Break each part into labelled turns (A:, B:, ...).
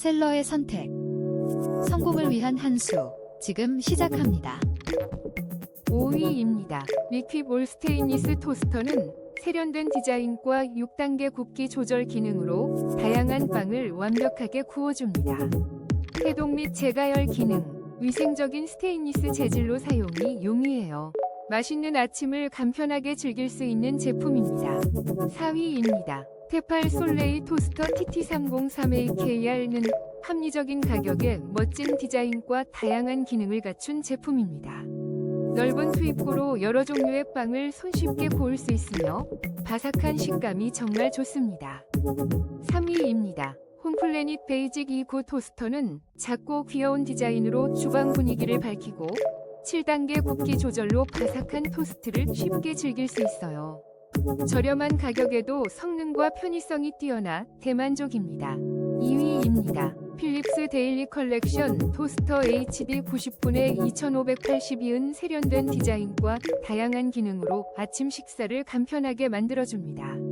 A: 셀러의 선택. 성공을 위한 한 수. 지금 시작합니다.
B: 5위입니다. 리퀴 올스테인리스 토스터는 세련된 디자인과 6단계 굽기 조절 기능으로 다양한 빵을 완벽하게 구워줍니다. 해동 및 재가열 기능, 위생적인 스테인리스 재질로 사용이 용이해요. 맛있는 아침을 간편하게 즐길 수 있는 제품입니다. 4위입니다. 테팔 솔레이 토스터 TT303AKR는 합리적인 가격에 멋진 디자인과 다양한 기능을 갖춘 제품입니다. 넓은 투입구로 여러 종류의 빵을 손쉽게 구울 수 있으며 바삭한 식감이 정말 좋습니다. 3위입니다. 홈플래닛 베이직 2구 토스터는 작고 귀여운 디자인으로 주방 분위기를 밝히고 7단계 굽기 조절로 바삭한 토스트를 쉽게 즐길 수 있어요. 저렴한 가격에도 성능과 편의성이 뛰어나 대만족입니다. 2위입니다. 필립스 데일리 컬렉션 토스터 HD 90분의 2582은 세련된 디자인과 다양한 기능으로 아침 식사를 간편하게 만들어줍니다.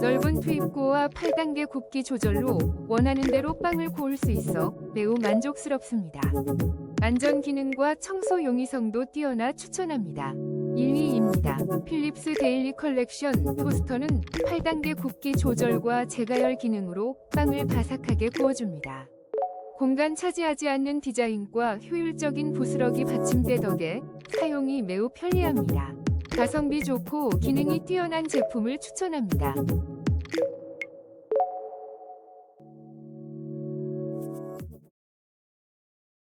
B: 넓은 투입구와 8단계 굽기 조절로 원하는 대로 빵을 구울 수 있어 매우 만족스럽습니다. 안전 기능과 청소 용이성도 뛰어나 추천합니다. 1위입니다. 필립스 데일리 컬렉션 토스터는 8단계 굽기 조절과 재가열 기능으로 빵을 바삭하게 구워줍니다. 공간 차지하지 않는 디자인과 효율적인 부스러기 받침대 덕에 사용이 매우 편리합니다. 가성비 좋고 기능이 뛰어난 제품을 추천합니다.